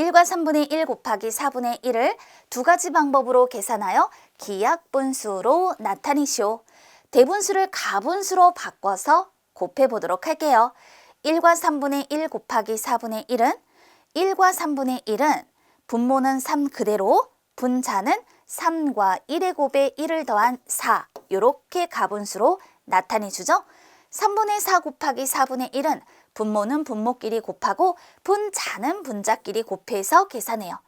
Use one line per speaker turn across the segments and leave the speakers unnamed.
1과 3분의 1 곱하기 4분의 1을 두 가지 방법으로 계산하여 기약분수로 나타내시오. 대분수를 가분수로 바꿔서 곱해보도록 할게요. 1과 3분의 1 곱하기 4분의 1은 1과 3분의 1은 분모는 3 그대로 분자는 3과 1의 곱에 1을 더한 4 이렇게 가분수로 나타내주죠. 3분의 4 곱하기 4분의 1은 분모는 분모끼리 곱하고 분자는 분자끼리 곱해서 계산해요.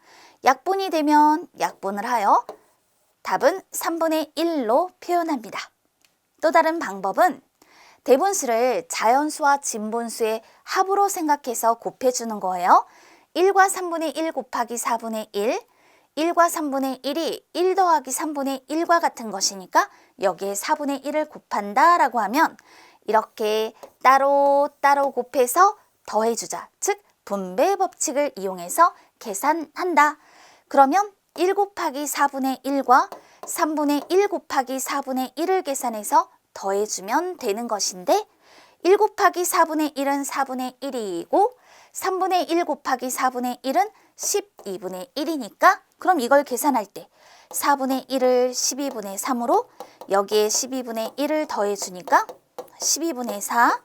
약분이 되면 약분을 하여 답은 3분의 1로 표현합니다. 또 다른 방법은 대분수를 자연수와 진분수의 합으로 생각해서 곱해주는 거예요. 1과 3분의 1 곱하기 4분의 1, 1과 3분의 1이 1 더하기 3분의 1과 같은 것이니까 여기에 4분의 1을 곱한다 라고 하면 이렇게 따로 따로 곱해서 더해주자. 즉 분배 법칙을 이용해서 계산한다. 그러면 1 곱하기 4분의 1과 3분의 1 곱하기 4분의 1을 계산해서 더해주면 되는 것인데 1 곱하기 4분의 1은 4분의 1이고 3분의 1 곱하기 4분의 1은 12분의 1이니까 그럼 이걸 계산할 때 4분의 1을 12분의 3으로 여기에 12분의 1을 더해주니까 12분의 4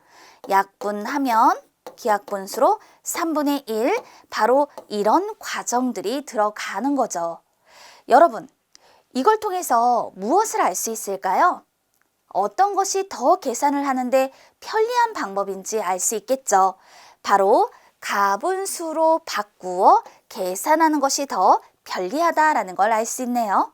약분하면 기약분수로 3분의 1 바로 이런 과정들이 들어가는 거죠. 여러분 이걸 통해서 무엇을 알 수 있을까요? 어떤 것이 더 계산을 하는데 편리한 방법인지 알 수 있겠죠. 바로 가분수로 바꾸어 계산하는 것이 더 편리하다라는 걸 알 수 있네요.